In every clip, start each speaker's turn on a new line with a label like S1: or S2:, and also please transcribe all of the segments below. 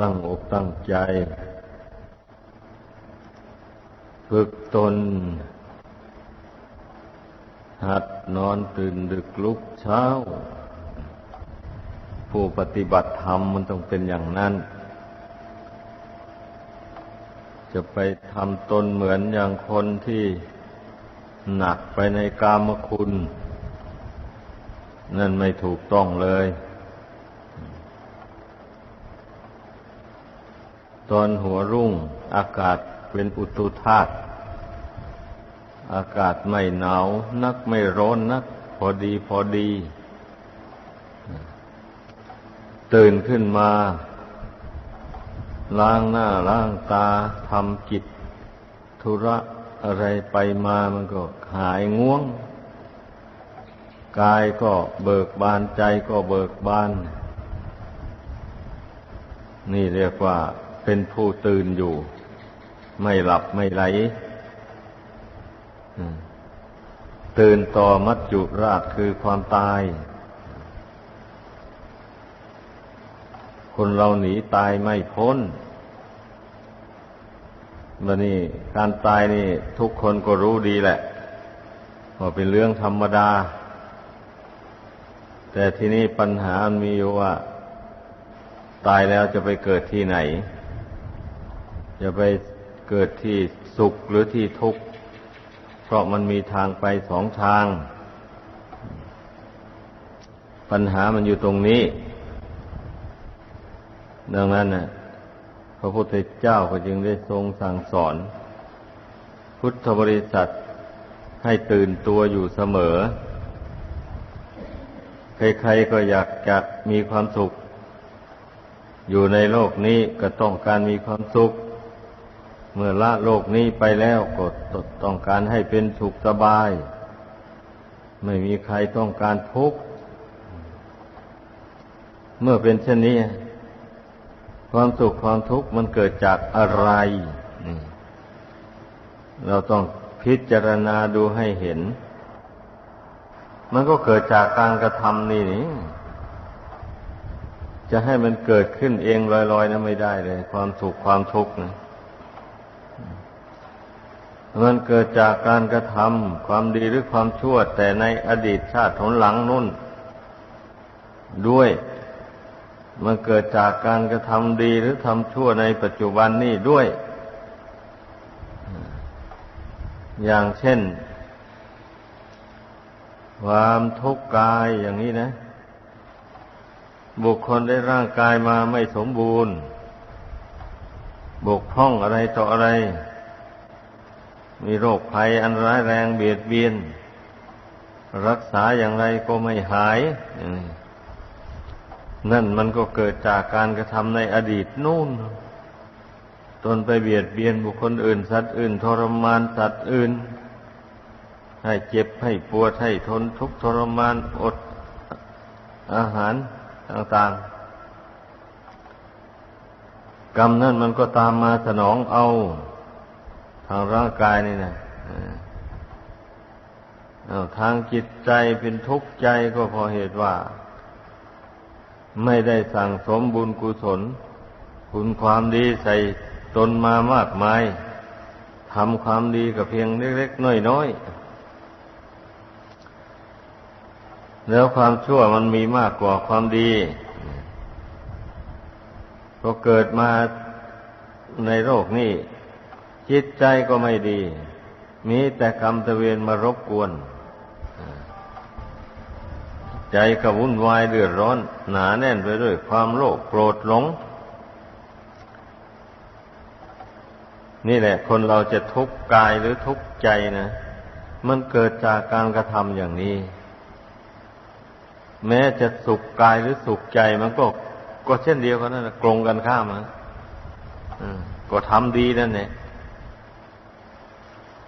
S1: ตั้งอกตั้งใจ ฝึกตน หัดนอนตื่นดึกลุกเช้า ผู้ปฏิบัติธรรมมันต้องเป็นอย่างนั้น จะไปทำตนเหมือนอย่างคนที่หนักไปในกามคุณ นั่นไม่ถูกต้องเลย ตอนหัวรุ่งอากาศเป็นอุตุธาตุอากาศไม่หนาวนักไม่ร้อนนัก พอดีพอดี ตื่นขึ้นมา ล้างหน้าล้างตาทำจิตธุระอะไรไปมามันก็หายง่วง กายก็เบิกบานใจก็เบิกบาน นี่เรียกว่า เป็นผู้ตื่นอยู่ ไม่หลับไม่ไหลตื่นต่อมัจจุราชคือความตาย คนเราหนีตายไม่พ้นมันนี่การตายนี่ ทุกคนก็รู้ดีแหละว่าเป็นเรื่องธรรมดา แต่ที่นี้ปัญหามีอยู่ว่า ตายแล้วจะไปเกิดที่ไหน จะไปเกิดที่สุขหรือที่ทุกข์ เพราะมันมีทางไปสองทาง ปัญหามันอยู่ตรงนี้ ดังนั้นน่ะพระพุทธเจ้าก็จึงได้ทรงสั่งสอน พุทธบริษัทให้ตื่นตัวอยู่เสมอ ใครๆก็อยากจะมีความสุข อยู่ในโลกนี้ก็ต้องการมีความสุข เมื่อละโลกนี้ไปแล้วก็ต้องการให้เป็นสุขสบาย ไม่มีใครต้องการทุกข์เมื่อเป็นเช่นนี้ ความสุขความทุกข์มันเกิดจากอะไรเราต้องพิจารณาดูให้เห็น มันก็เกิดจากการกระทำนี่นี่จะให้มันเกิดขึ้นเองลอยๆนะไม่ได้เลย ความสุขความทุกข์นะ มันเกิดจากการกระทำความดีหรือความชั่ว แต่ในอดีตชาติหนหลังนุ่น ด้วย มันเกิดจากการกระทำดีหรือทำชั่วในปัจจุบันนี้ด้วย อย่างเช่น ความทุกข์กายอย่างนี้นะ บุคคลได้ร่างกายมาไม่สมบูรณ์ บกพร่องอะไรต่ออะไร มีโรคภัยอันร้ายแรงเบียดเบียน รักษาอย่างไรก็ไม่หาย นั่นมันก็เกิดจากการกระทำในอดีตนู่น ตนไปเบียดเบียนบุคคลอื่น สัตว์อื่น ทรมานสัตว์อื่น ให้เจ็บให้ปวดให้ทนทุกข์ทรมานอดอาหารต่างๆ กรรมนั่นมันก็ตามมาสนองเอา ทางร่างกายนี่นะอาทางจิตใจเป็นทุกข์ใจก็พราะเหตุว่า ไม่ได้สั่งสมบุญกุศล คุณความดีใส่ตนมามากมายทำความดีกับเพียงเล็กๆน้อยๆแล้วความชั่วมันมีมากกว่าความดีพอเกิดมาในโลกนี้ จิตใจก็ไม่ดี มีแต่กรรมตะเวนมารบกวน ใจก็วุ่นวายเดือดร้อน หนาแน่นไปด้วยความโลภโกรธหลง นี่แหละ คนเราจะทุกข์กายหรือทุกข์ใจนะ มันเกิดจากการกระทำอย่างนี้ แม้จะสุขกายหรือสุขใจมันก็ก็เช่นเดียวกันนั่นแหละกลงกันข้ามนะก็ทำดีนั่นเอง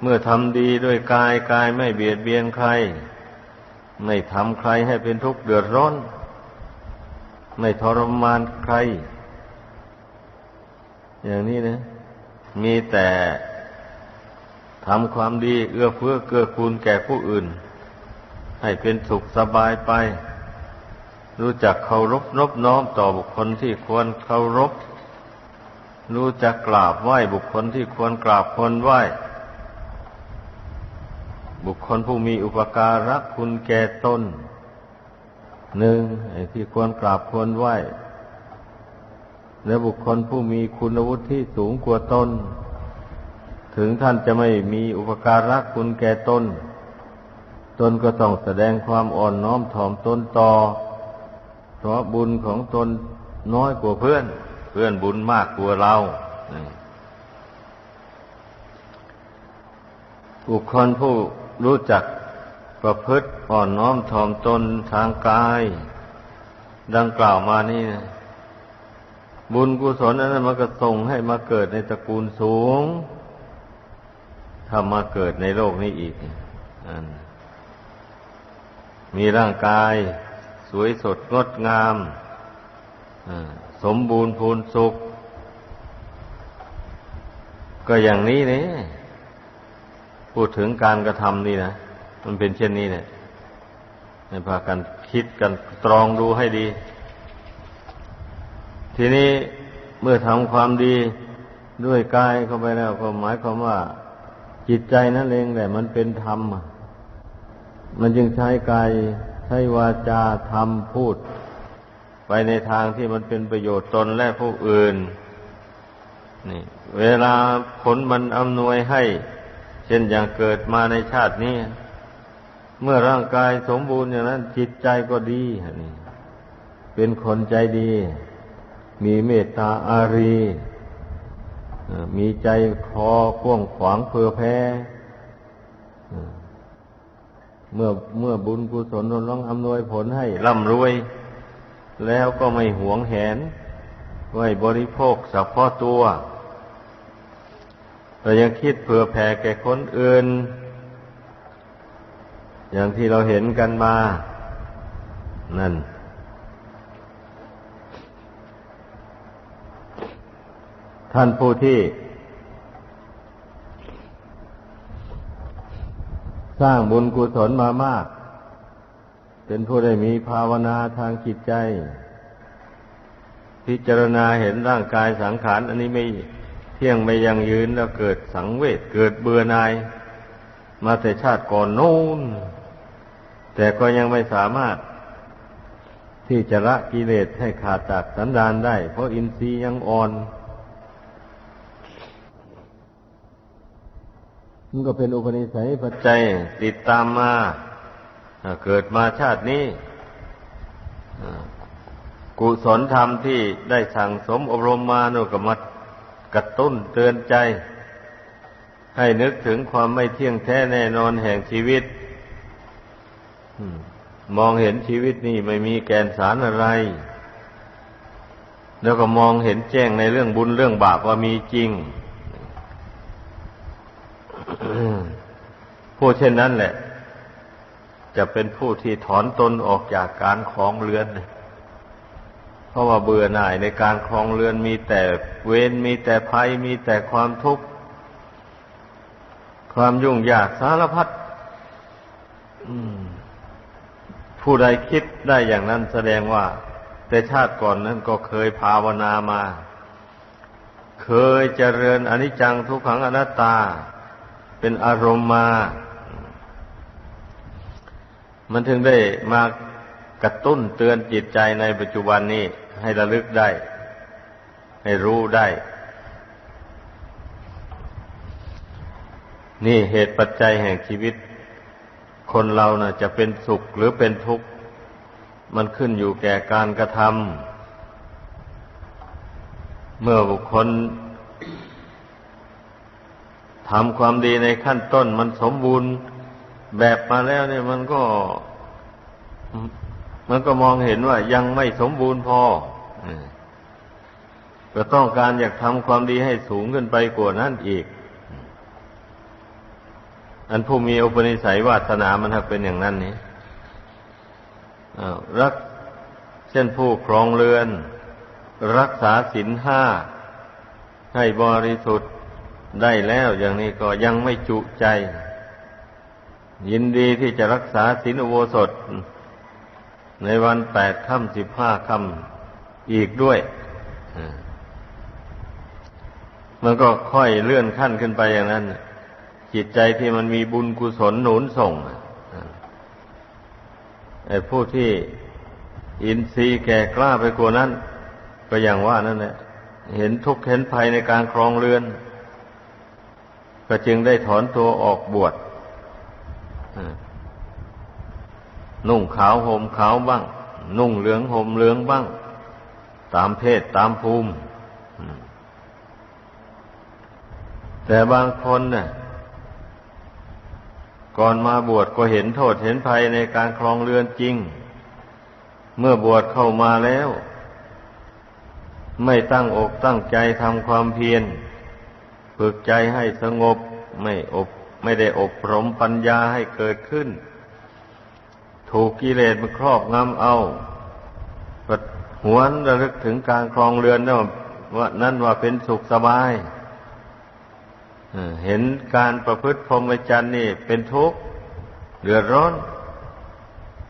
S1: เมื่อทำดีด้วยกายกายไม่เบียดเบียนใคร ไม่ทำใครให้เป็นทุกข์เดือดร้อน ไม่ทรมานใคร อย่างนี้นะ มีแต่ทำความดีเอื้อเฟื้อเกื้อกูลแก่ผู้อื่น ให้เป็นสุขสบายไป รู้จักเคารพนบน้อมต่อบุคคลที่ควรเคารพ รู้จักกราบไหว้บุคคลที่ควรกราบควรไหว้ บุคคลผู้มีอุปการะคุณแก่ตนหนึ่งที่ควรกราบควรไหว้และบุคคลผู้มีคุณวุฒิที่สูงกว่าตน ถึงท่านจะไม่มีอุปการะคุณแก่ตน ตนก็ต้องแสดงความอ่อนน้อมถ่อมตนต่อ เพราะบุญของตนน้อยกว่าเพื่อน เพื่อนบุญมากกว่าเราบุคคลผู้ รู้จักประพฤติอ่อนน้อมถ่อมตนทางกาย ดังกล่าวมานี่นะบุญกุศลนั้นมันก็ส่งให้มาเกิดในตระกูลสูงถ้ามาเกิดในโลกนี้อีกมีร่างกาย สวยสดงดงามสมบูรณ์พูนสุข ก็อย่างนี้เนี่ย พูดถึงการกระทำนี่นะ มันเป็นเช่นนี้เนี่ยให้พากันคิดกันตรองดูให้ดี ทีนี้เมื่อทำความดีด้วยกายเข้าไปแล้วก็หมายความว่า จิตใจนั่นเองแหละ มันเป็นธรรม มันจึงใช้กายใช้วาจาทำพูด ไปในทางที่มันเป็นประโยชน์ตนและผู้อื่น นี่ เวลาผลมันอำนวยให้ ช่นอย่างเกิดมาในชาตินี้ เมื่อร่างกายสมบูรณ์อย่างนั้น จิตใจก็ดีนี่เป็นคนใจดี มีเมตตาอารี มีใจคอกว้างขวางเพื่อแพ้เมื่อเมื่อบุญกุศลร้องอำนวยผลให้ร่ำรวย แล้วก็ไม่หวงแหนไว้บริโภคสัพพอตัว แต่ยังคิดเผื่อแผ่แก่คนอื่น อย่างที่เราเห็นกันมา นั่น ท่านผู้ที่ สร้างบุญกุศลมามาก เป็นผู้ได้มีภาวนาทางจิตใจ พิจารณาเห็นร่างกายสังขาร อันนี้ไม่ ที่ยงไม่ยังยืนแล้วเกิดสังเวชเกิดเบื่อหน่าย มาแต่ชาติก่อนโน้นแต่ก็ยังไม่สามารถ ที่จะละกิเลสให้ขาดจากสันดานได้ เพราะอินทรีย์ยังอ่อนมันก็เป็นอุปนิสัยปัจจัยติดตามมาเกิดมาชาตินี้กุศลธรรมที่ได้สั่งสมอบรมมาโนก็มา กระตุ้นเตือนใจ ให้นึกถึงความไม่เที่ยงแท้แน่นอนแห่งชีวิตมองเห็นชีวิตนี่ไม่มีแกนสารอะไร แล้วก็มองเห็นแจ้งในเรื่องบุญเรื่องบาปว่ามีจริงผู้เช่นนั้นแหละ จะเป็นผู้ที่ถอนตนออกจากการครองเรือนเเพราะว่าเบื่อหน่ายในการครองเรือนมีแต่เวรมีแต่ภัยมีแต่ความทุกข์ ความยุ่งยากสารพัดผู้ใดคิดได้อย่างนั้นแสดงว่า แต่ชาติก่อนนั้นก็เคยภาวนามา เคยเจริญอนิจจังทุกขังอนัตตา เป็นอารมณ์มา มันถึงได้มากระตุ้นเตือนจิตใจในปัจจุบันนี้ ให้ระลึกได้ ให้รู้ได้ นี่เหตุปัจจัยแห่งชีวิต คนเรานะ่ะ จะเป็นสุขหรือเป็นทุกข์ มันขึ้นอยู่แก่การกระทำเมื่อบุคคลทำความดีในขั้นต้นมันสมบูรณ์แบบมาแล้วเนี่ยมันก็ มันก็มองเห็นว่ายังไม่สมบูรณ์พอก็ต้องการอยากทำความดีให้สูงขึ้นไปกว่านั้นอีก อันผู้มีอุปนิสัยวาสนามันถ้าเป็นอย่างนั้นนี่รักเช่นผู้ครองเรือน รักษาศีลห้าให้บริสุทธิ์ได้แล้วอย่างนี้ก็ยังไม่จุใจ ยินดีที่จะรักษาศีลอุโบสถ ในวันแปดค่ำสิบห้าค่ำอีกด้วย มันก็ค่อยเลื่อนขั้นขึ้นไปอย่างนั้น จิตใจที่มันมีบุญกุศลหนุนส่งไอ้ผู้ที่อินทรีย์แก่กล้าไปกว่านั้น ก็อย่างว่านั่นแหละเห็นทุกข์เห็นภัยในการครองเรือน ก็จึงได้ถอนตัวออกบวช นุ่งขาวห่มขาวบ้าง นุ่งเหลืองห่มเหลืองบ้าง ตามเพศตามภูมิ แต่บางคนเนี่ยก่อนมาบวชก็เห็นโทษเห็นภัยในการครองเรือนจริง เมื่อบวชเข้ามาแล้ว ไม่ตั้งอกตั้งใจทำความเพียรฝึกใจให้สงบไม่อบไม่ได้อบรมปัญญาให้เกิดขึ้น ถูกกิเลสมันครอบงำเอาหวนระลึกถึงการครองเรือนนั่นว่านั่นว่าเป็นสุขสบายเห็นการประพฤติพรหมจรรย์นี่เป็นทุกข์เดือดร้อน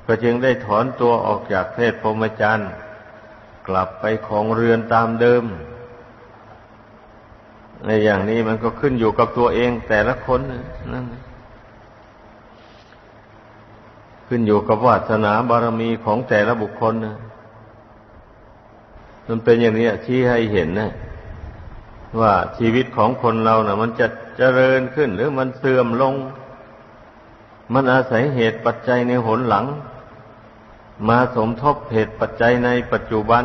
S1: ก็จึงได้ถอนตัวออกจากเพศพรหมจรรย์กลับไปของเรือนตามเดิม ในอย่างนี้มันก็ขึ้นอยู่กับตัวเองแต่ละคนนั่น ขึ้นอยู่กับวาสนาบารมีของแต่ละบุคคลนะมันเป็นอย่างนี้ชี้ให้เห็นนะว่าชีวิตของคนเรานะ่ะ มันจะเจริญขึ้น หรือมันเสื่อมลง มันอาศัยเหตุปัจจัยในหนหลัง มาสมทบเหตุปัจจัยในปัจจุบัน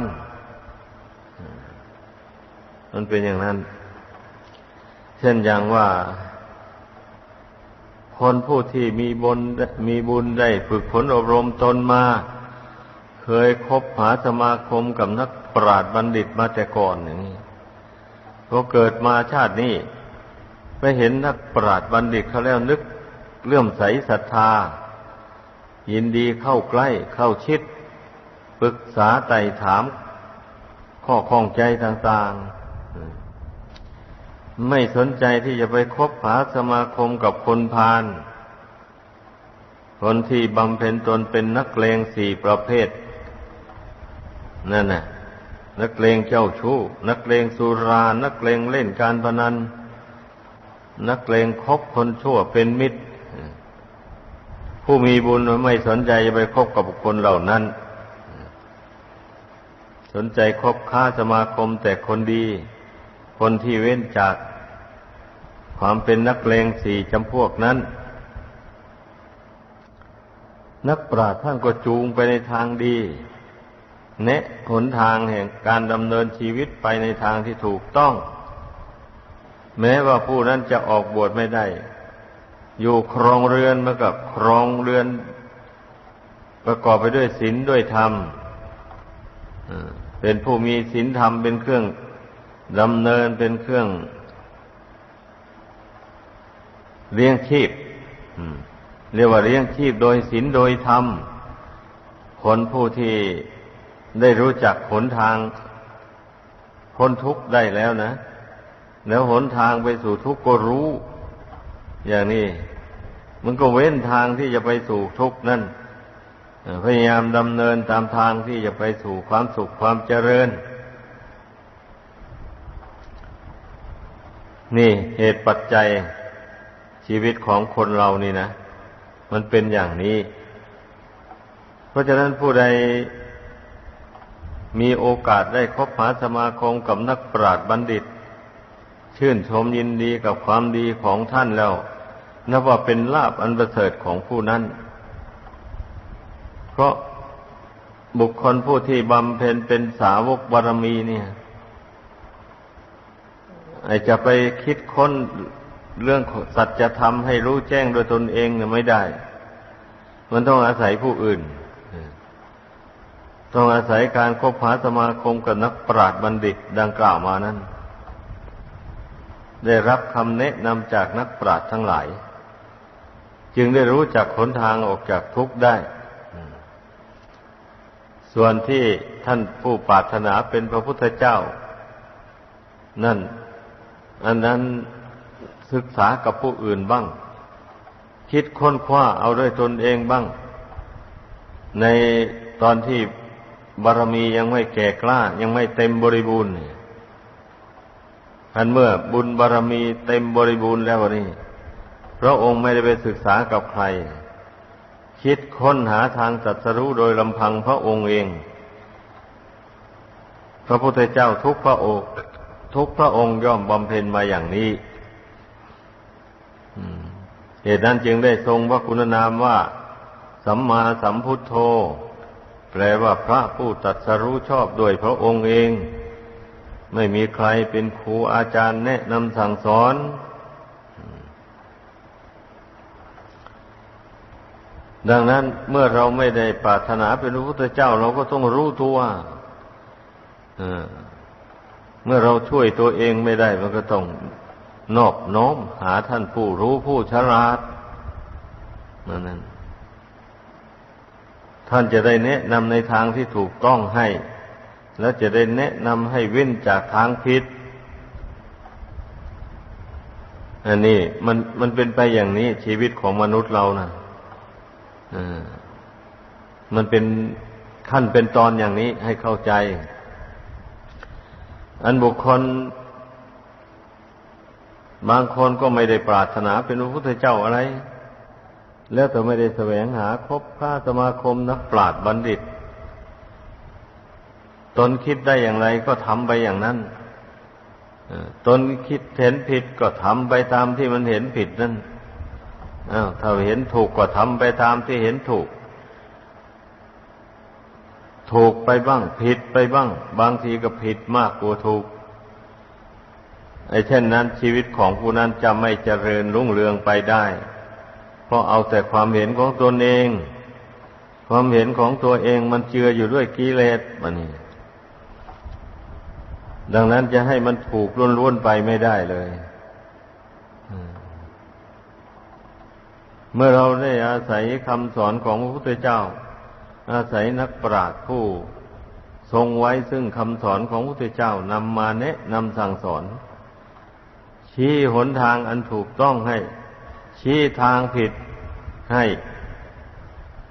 S1: มันเป็นอย่างนั้น เช่นอย่างว่า คนผู้ที่มีบุญมีบุญได้ฝึกฝนอบรมตนมา เคยคบหาสมาคมกับนักปราชญ์บัณฑิตมาแต่ก่อนอย่างนี้พอเกิดมาชาตินี้ไปเห็นนักปราชญ์บัณฑิตเขาแล้วนึกเลื่อมใสศรัทธา ยินดีเข้าใกล้เข้าชิดปรึกษาไต่ถาม ข้อข้องใจต่าง ๆ ไม่สนใจที่จะไปคบหาสมาคมกับคนพาลคนที่บำเพ็ญตนเป็นนักเลงสี่ประเภท นั่นน่ะ นักเลงเจ้าชู้ นักเลงสุรา นักเลงเล่นการพนัน นักเลงคบคนชั่วเป็นมิตร ผู้มีบุญไม่สนใจจะไปคบกับบุคคลเหล่านั้น สนใจคบค้าสมาคมแต่คนดี คนที่เว้นจากความเป็นนักเลงสี่จำพวกนั้น นักปราชญ์ท่านก็จูงไปในทางดี แนะหนทางแห่งการดำเนินชีวิตไปในทางที่ถูกต้อง แม้ว่าผู้นั้นจะออกบวชไม่ได้ อยู่ครองเรือนมากับครองเรือน ประกอบไปด้วยศีลด้วยธรรมเป็นผู้มีศีลธรรมเป็นเครื่อง ดำเนินเป็นเครื่อง เลี้ยงชีพเรียกว่าเลี้ยงชีพโดยศีลโดยธรรม คนผู้ที่ได้รู้จักหนทางพ้นทุกข์ได้แล้วนะ แล้วหนทางไปสู่ทุกข์ก็รู้ อย่างนี้ มันก็เว้นทางที่จะไปสู่ทุกข์นั่นพยายามดำเนินตามทางที่จะไปสู่ความสุขความเจริญ นี่เหตุปัจจัยชีวิตของคนเรานี่นะ มันเป็นอย่างนี้ เพราะฉะนั้นผู้ใดมีโอกาสได้คบหาสมาคมกับนักปราชญ์บัณฑิต ชื่นชมยินดีกับความดีของท่านแล้ว นับว่าเป็นลาบอันประเสริฐของผู้นั้น เพราะบุคคลผู้ที่บำเพ็ญเป็นสาวกบารมีเนี่ย ไอจะไปคิดค้นเรื่องสัจธรรมให้รู้แจ้งโดยตนเองเนี่ยไม่ได้ มันต้องอาศัยผู้อื่น ต้องอาศัยการคบหาสมาคมกับนักปราชญ์บัณฑิตดังกล่าวมานั้น ได้รับคำแนะนำจากนักปราชญ์ทั้งหลาย จึงได้รู้จักหนทางออกจากทุกข์ได้ ส่วนที่ท่านผู้ปรารถนาเป็นพระพุทธเจ้า นั่น อันนั้นศึกษากับผู้อื่นบ้าง คิดค้นคว้าเอาด้วยตนเองบ้าง ในตอนที่บารมียังไม่แก่กล้า ยังไม่เต็มบริบูรณ์อันเมื่อบุญบารมีเต็มบริบูรณ์แล้วนี่พระองค์ไม่ได้ไปศึกษากับใคร คิดค้นหาทางตรัสรู้โดยลำพังพระองค์เอง พระพุทธเจ้าทุกพระองค์ ทุกพระองค์ย่อมบำเพ็ญมาอย่างนี้เหตุนั้นจึงได้ทรงพระคุณนามว่า สัมมาสัมพุทโธ แปลว่าพระผู้ตรัสรู้ชอบด้วยพระองค์เอง ไม่มีใครเป็นครูอาจารย์แนะนำสั่งสอนดังนั้นเมื่อเราไม่ได้ปรารถนาเป็นพระพุทธเจ้า เราก็ต้องรู้ตัว เมื่อเราช่วยตัวเองไม่ได้มันก็ต้องนอบน้อมหาท่านผู้รู้ผู้ฉลาดนั่นนั้นท่านจะได้แนะนำในทางที่ถูกต้องให้ แล้วจะได้แนะนำให้เว้นจากทางผิดอันนี้มันมันเป็นไปอย่างนี้ชีวิตของมนุษย์เรานะอ่ามันเป็นขั้นเป็นตอนอย่างนี้ให้เข้าใจ อันบุคคล บางคนก็ไม่ได้ปรารถนาเป็นพระพุทธเจ้าอะไร แล้วแต่ไม่ได้แสวงหาคบค้าสมาคมนักปราชญ์บัณฑิต ตนคิดได้อย่างไรก็ทำไปอย่างนั้นตนคิดเห็นผิดก็ทำไปตามที่มันเห็นผิดนั่นอ้าวถ้าเห็นถูกก็ทำไปตามที่เห็นถูก ถูกไปบ้าง ผิดไปบ้าง บางทีก็ผิดมากกว่าถูกไอ้เช่นนั้นชีวิตของผู้นั้นจะไม่เจริญรุ่งเรืองไปได้ เพราะเอาแต่ความเห็นของตนเอง ความเห็นของตัวเองมันเจืออยู่ด้วยกิเลสมันนี่ดังนั้นจะให้มันถูกล้วนๆไปไม่ได้เลยเมื่อเราได้อาศัยคำสอนของพระพุทธเจ้า อาศัยนักปราชญ์ผู้ ทรงไว้ซึ่งคำสอนของพระพุทธเจ้านำมาแนะนำสั่งสอน ชี้หนทางอันถูกต้องให้ ชี้ทางผิดให้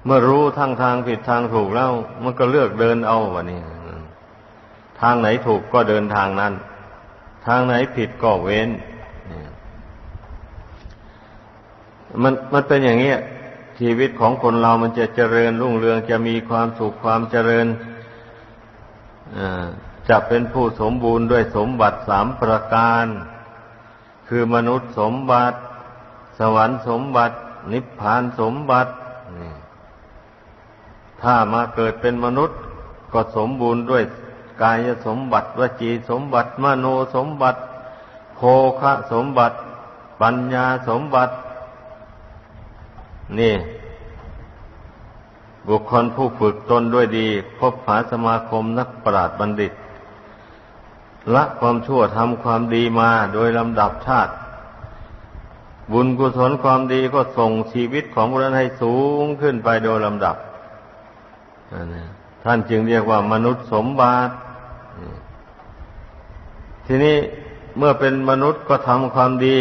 S1: เมื่อรู้ทั้งทางผิดทางถูกแล้ว มันก็เลือกเดินเอาวะนี่ทางไหนถูกก็เดินทางนั้น ทางไหนผิดก็เว้นมันมันเป็นอย่างนี้ ชีวิตของคนเรามันจะเจริญรุ่งเรืองจะมีความสุขความเจริญจะเป็นผู้สมบูรณ์ด้วยสมบัติสามประการ คือมนุษย์สมบัติ สวรรค์สมบัติ นิพพานสมบัติ ถ้ามาเกิดเป็นมนุษย์ก็สมบูรณ์ด้วยกายสมบัติวจีสมบัติ มโนสมบัติโภคะสมบัติ ปัญญาสมบัติ นี่ บุคคลผู้ฝึกตนด้วยดี พบหาสมาคมนักปราชญ์บัณฑิต ละความชั่วทำความดีมาโดยลำดับชาติ บุญกุศลความดีก็ส่งชีวิตของบุนั้นให้สูงขึ้นไปโดยลำดับ ท่านจึงเรียกว่ามนุษย์สมบัติทีนี้เมื่อเป็นมนุษย์ก็ทำความดี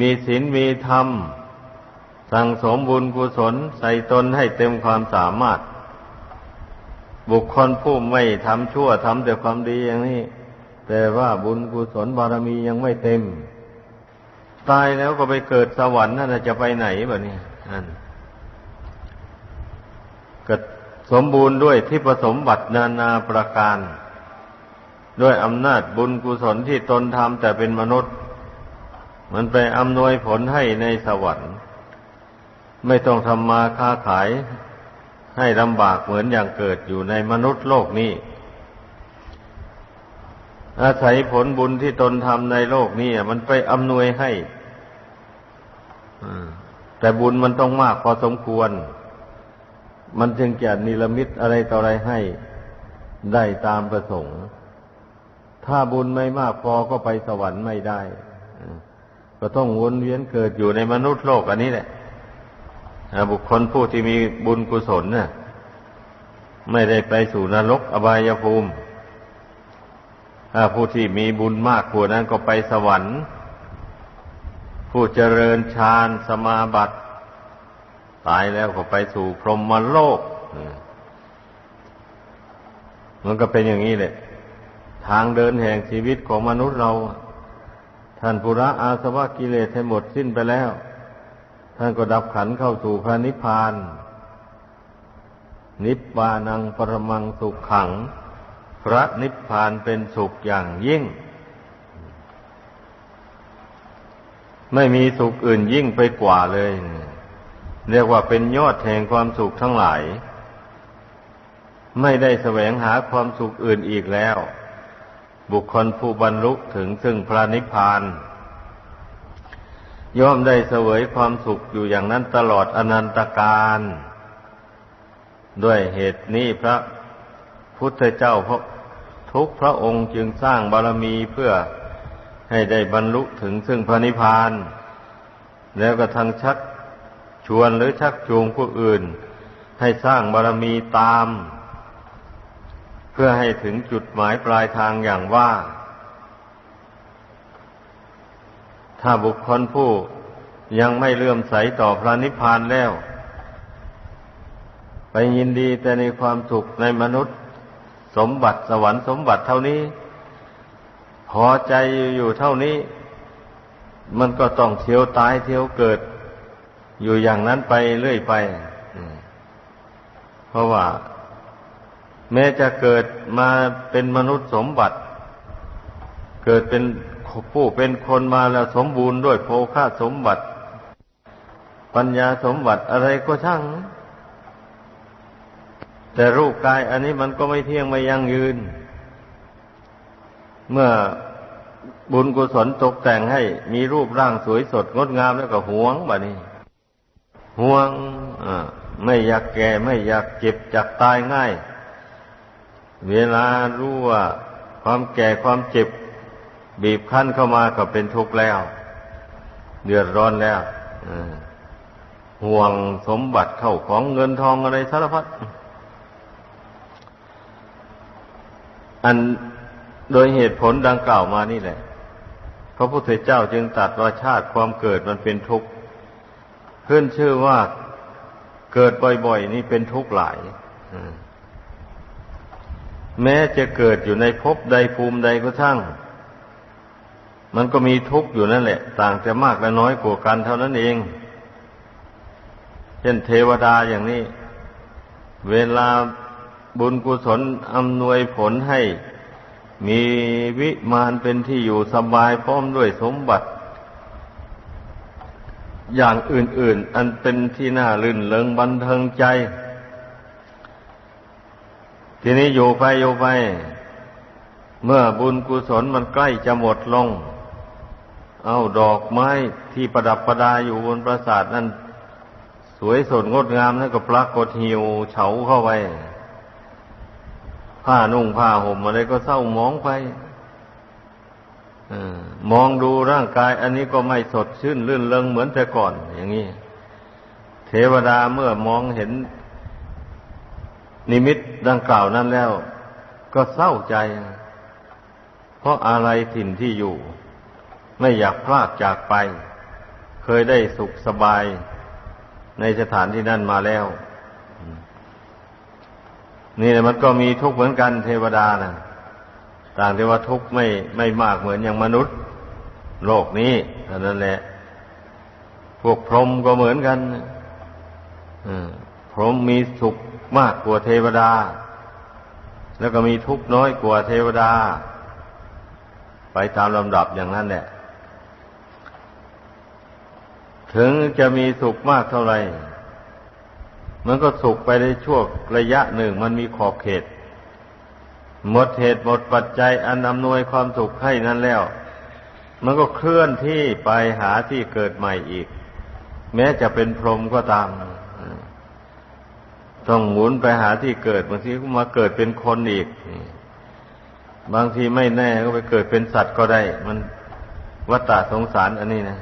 S1: มีศีลมีธรรม สั่งสมบุญกุศลใส่ตนให้เต็มความสามารถ บุคคลผู้ไม่ทำชั่วทำแต่ความดีอย่างนี้ แต่ว่าบุญกุศลบารมียังไม่เต็ม ตายแล้วก็ไปเกิดสวรรค์นั่นจะไปไหนแบ่เนี่ยนั่นก็สมบูรณ์ด้วยที่ผสมบัตินานาประการ ด้วยอำนาจบุญกุศลที่ตนทำแต่เป็นมนุษย์ มันไปอำนวยผลให้ในสวรรค์ ไม่ต้องทำมาค้าขายให้ลำบากเหมือนอย่างเกิดอยู่ในมนุษย์โลกนี้ อาศัยผลบุญที่ตนทำในโลกนี้มันไปอำนวยให้แต่บุญมันต้องมากพอสมควร มันจึงจะนิรมิตอะไรต่ออะไรให้ได้ตามประสงค์ ถ้าบุญไม่มากพอก็ไปสวรรค์ไม่ได้ ก็ต้องวนเวียนเกิดอยู่ในมนุษย์โลกอันนี้แหละ บุคคลผู้ที่มีบุญกุศลเนี่ยไม่ได้ไปสู่นรกอบายภูมิผู้ที่มีบุญมากกว่านั้นก็ไปสวรรค์ ผู้เจริญฌานสมาบัติตายแล้วก็ไปสู่พรหมโลก มันก็เป็นอย่างนี้แหละ ทางเดินแห่งชีวิตของมนุษย์เรา ท่านปุระอาสวะกิเลสให้หมดสิ้นไปแล้ว ท่านก็ดับขันเข้าสู่พระนิพพาน นิพพานังปรมังสุขขัง พระนิพพานเป็นสุขอย่างยิ่ง ไม่มีสุขอื่นยิ่งไปกว่าเลย เรียกว่าเป็นยอดแห่งความสุขทั้งหลาย ไม่ได้แสวงหาความสุขอื่นอีกแล้ว บุคคลผู้บรรลุถึงซึ่งพระนิพพาน ย่อมได้เสวยความสุขอยู่อย่างนั้นตลอดอนันตการ ด้วยเหตุนี้พระพุทธเจ้าทุกพระองค์จึงสร้างบารมีเพื่อให้ได้บรรลุถึงซึ่งพระนิพพาน แล้วก็ทั้งชักชวนหรือชักจูงผู้อื่น ให้สร้างบารมีตาม เพื่อให้ถึงจุดหมายปลายทางอย่างว่า ถ้าบุคคลผู้ยังไม่เลื่อมใสต่อพระนิพพานแล้ว ไปยินดีแต่ในความสุขในมนุษย์ สมบัติสวรรค์สมบัติเท่านี้ พอใจอยู่เท่านี้ มันก็ต้องเที่ยวตายเที่ยวเกิด อยู่อย่างนั้นไปเรื่อยไปเพราะว่า แม้จะเกิดมาเป็นมนุษย์สมบัติ เกิดเป็น ผู้เป็นคนมาแล้วสมบูรณ์ด้วยโภคาสมบัติ ปัญญาสมบัติอะไรก็ช่าง แต่รูปกายอันนี้มันก็ไม่เที่ยงไม่ยั่งยืน เมื่อบุญกุศลตกแต่งให้ มีรูปร่างสวยสดงดงามแล้วก็หวงบะนี้หวงไม่อยากแก่ไม่อยากเจ็บจากตายง่าย เวลารู้ว่าความแก่ความเจ็บ บีบคั้นเข้ามาก็เป็นทุกข์แล้ว เดือดร้อนแล้วห่วงสมบัติเข้าของเงินทองอะไรสารพัดอันโดยเหตุผลดังกล่าวมานี่แหละ พระพุทธเจ้าจึงตัดว่าชาติความเกิดมันเป็นทุกข์ขึ้นชื่อว่าเกิดบ่อยๆ นี่เป็นทุกข์หลายแม้จะเกิดอยู่ในภพใดภูมิใดก็ช่าง มันก็มีทุกข์อยู่นั่นแหละ ต่างจะมากและน้อยกว่ากันเท่านั้นเอง เช่นเทวดาอย่างนี้ เวลาบุญกุศลอำนวยผลให้ มีวิมานเป็นที่อยู่สบายพร้อมด้วยสมบัติ อย่างอื่น ๆ อันเป็นที่น่าลื่นเลิงบันเทิงใจ ทีนี้อยู่ไปอยู่ไป เมื่อบุญกุศลมันใกล้จะหมดลง เอาดอกไม้ที่ประดับประดาอยู่บนปราสาทนั้นสวยสดงดงามนั่นก็ปรากฏหิวเฉาเข้าไปผ้านุ่งผ้าห่มอะไรก็เศร้ามองไปอมองดูร่างกาย อันนี้ก็ไม่สดชื่นลื่นเริงเหมือนแต่ก่อน อย่างนี้เทวดาเมื่อมองเห็น นิมิตดังกล่าวนั้นแล้ว ก็เศร้าใจ เพราะอะไรถิ่นที่อยู่ ไม่อยากพลากจากไป เคยได้สุขสบายในสถานที่นั่นมาแล้ว นี่แหละมันก็มีทุกข์เหมือนกันเทวดานะต่างแต่ว่าทุกข์ไม่ไม่มากเหมือนอย่างมนุษย์ โลกนี้เท่านั้นแหละ พวกพรหมก็เหมือนกันพรหมมีสุขมากกว่าเทวดา แล้วก็มีทุกข์น้อยกว่าเทวดา ไปตามลำดับอย่างนั้นแหละ ถึงจะมีสุขมากเท่าไหร่ มันก็สุขไปในช่วงระยะหนึ่งมันมีขอบเขต หมดเหตุหมดปัจจัยอันอำนวยความสุขให้นั้นแล้ว มันก็เคลื่อนที่ไปหาที่เกิดใหม่อีก แม้จะเป็นพรหมก็ตาม ต้องหมุนไปหาที่เกิดบางทีก็มาเกิดเป็นคนอีก บางทีไม่แน่ก็ไปเกิดเป็นสัตว์ก็ได้ มันวัฏฏะสงสารอันนี้นะ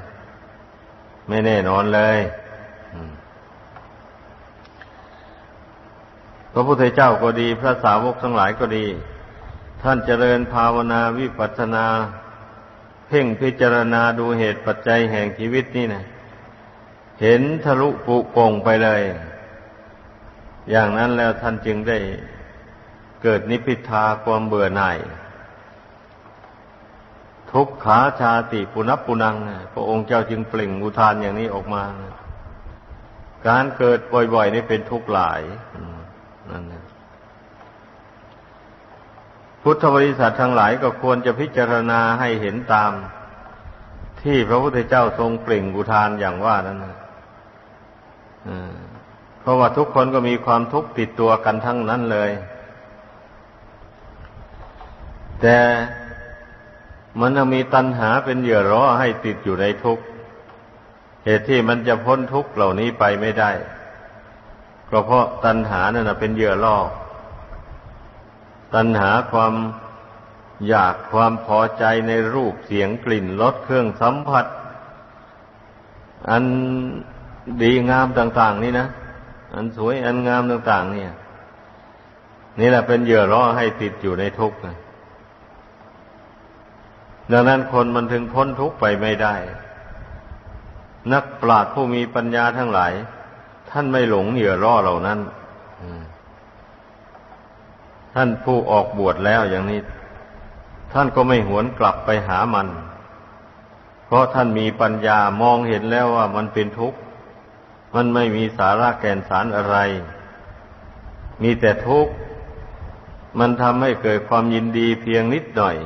S1: ไม่แน่นอนเลยพระพุทธเจ้าก็ดี พระสาวกทั้งหลายก็ดี ท่านเจริญภาวนาวิปัสสนา เพ่งพิจารณาดูเหตุปัจจัยแห่งชีวิตนี่นะเห็นทะลุปุโป่งไปเลย อย่างนั้นแล้วท่านจึงได้เกิดนิพพิทาความเบื่อหน่าย ทุกขาชาติปุนับปุนังพระองค์เจ้าจึงเปล่งอุทานอย่างนี้ออกมา การเกิดบ่อยๆนี่เป็นทุกข์หลายนั่นนะพุทธบริษัททั้งหลายก็ควรจะพิจารณาให้เห็นตาม ที่พระพุทธเจ้าทรงเปล่งอุทานอย่างว่านั้นนะเพราะว่าทุกคนก็มีความทุกข์ติดตัวกันทั้งนั้นเลย แต่ มันมีตัณหาเป็นเหยื่อร้อให้ติดอยู่ในทุกข์ เหตุที่มันจะพ้นทุกข์เหล่านี้ไปไม่ได้ ก็เพราะตัณหานั่นเป็นเหยื่อล่อ ตัณหาความอยากความพอใจในรูปเสียงกลิ่นรสเครื่องสัมผัส อันดีงามต่าง ๆ นี่นะ อันสวยอันงามต่าง ๆ เนี่ย นี่แหละเป็นเหยื่อล่อให้ติดอยู่ในทุกข์ ดังนั้นคนมันถึงพ้นทุกข์ไปไม่ได้ นักปราชญ์ผู้มีปัญญาทั้งหลาย ท่านไม่หลงเหยื่อล่อเหล่านั้นท่านผู้ออกบวชแล้วอย่างนี้ ท่านก็ไม่หวนกลับไปหามัน เพราะท่านมีปัญญามองเห็นแล้วว่ามันเป็นทุกข์ มันไม่มีสาระแก่นสารอะไร มีแต่ทุกข์ มันทำให้เกิดความยินดีเพียงนิดหน่อย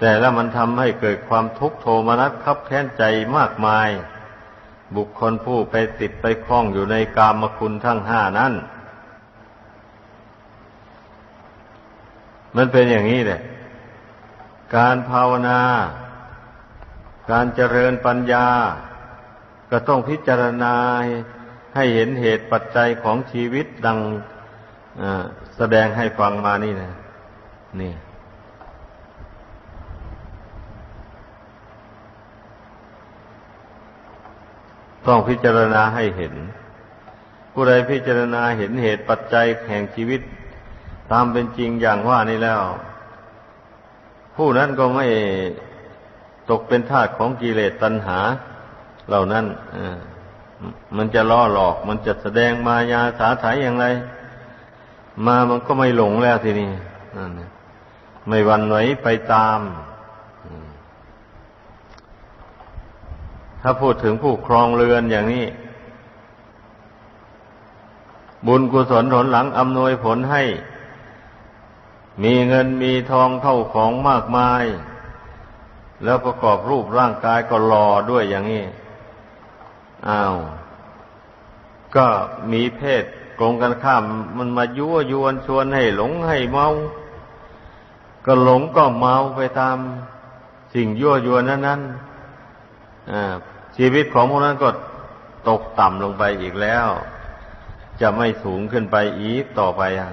S1: แต่แล้วมันทำให้เกิดความทุกข์โทมนัสคับแค้นใจมากมาย บุคคลผู้ไปติดไปคล้องอยู่ในกามคุณทั้งห้านั้นมันเป็นอย่างนี้แหละ การภาวนา การเจริญปัญญา ก็ต้องพิจารณาให้เห็นเหตุปัจจัยของชีวิตดังแสดงให้ฟังมานี่นะนี่ ต้องพิจารณาให้เห็น ผู้ใดพิจารณาเห็นเหตุปัจจัยแห่งชีวิต ตามเป็นจริงอย่างว่านี้แล้ว ผู้นั้นก็ไม่ตกเป็นทาสของกิเลสตัณหา เหล่านั้นมันจะล่อหลอก มันจะแสดงมายาสาถายอย่างไร มามันก็ไม่หลงแล้วทีนี้ไม่วันไหวไปตาม ถ้าพูดถึงผู้ครองเรือนอย่างนี้ บุญกุศลผลหลังอำนวยผลให้ มีเงินมีทองเท่าของมากมาย แล้วประกอบรูปร่างกายก็หล่อด้วยอย่างนี้ อ้าว ก็มีเพศกงกันข้ามมันมายั่วยวนชวนให้หลงให้เมา ก็หลงก็เมาไปตามสิ่งยั่วยวนนั้นนั้น ชีวิตของพวกนั้นก็ตกต่ำลงไปอีกแล้ว จะไม่สูงขึ้นไปอีกต่อไปอะ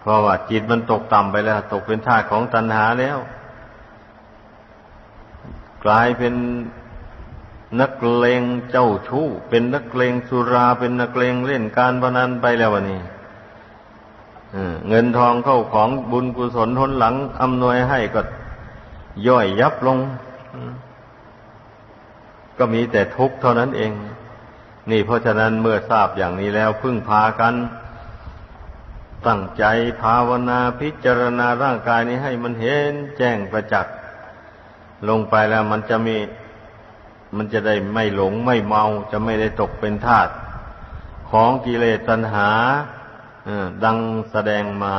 S1: เพราะว่าจิตมันตกต่ำไปแล้ว ตกเป็นทาสของตัณหาแล้ว กลายเป็นนักเลงเจ้าชู้ เป็นนักเลงสุราเป็นนักเลงเล่นการพนันไปแล้ววันนี้เงินทองเข้าของบุญกุศลทนหลังอำนวยให้ก็ย่อยยับลง ก็มีแต่ทุกข์เท่านั้นเอง นี่เพราะฉะนั้นเมื่อทราบอย่างนี้แล้วพึ่งพากัน ตั้งใจภาวนาพิจารณาร่างกายนี้ให้มันเห็นแจ้งประจักษ์ลงไปแล้วมันจะมี มันจะได้ไม่หลงไม่เมาจะไม่ได้ตกเป็นทาสของกิเลสตัณหาดังแสดงมา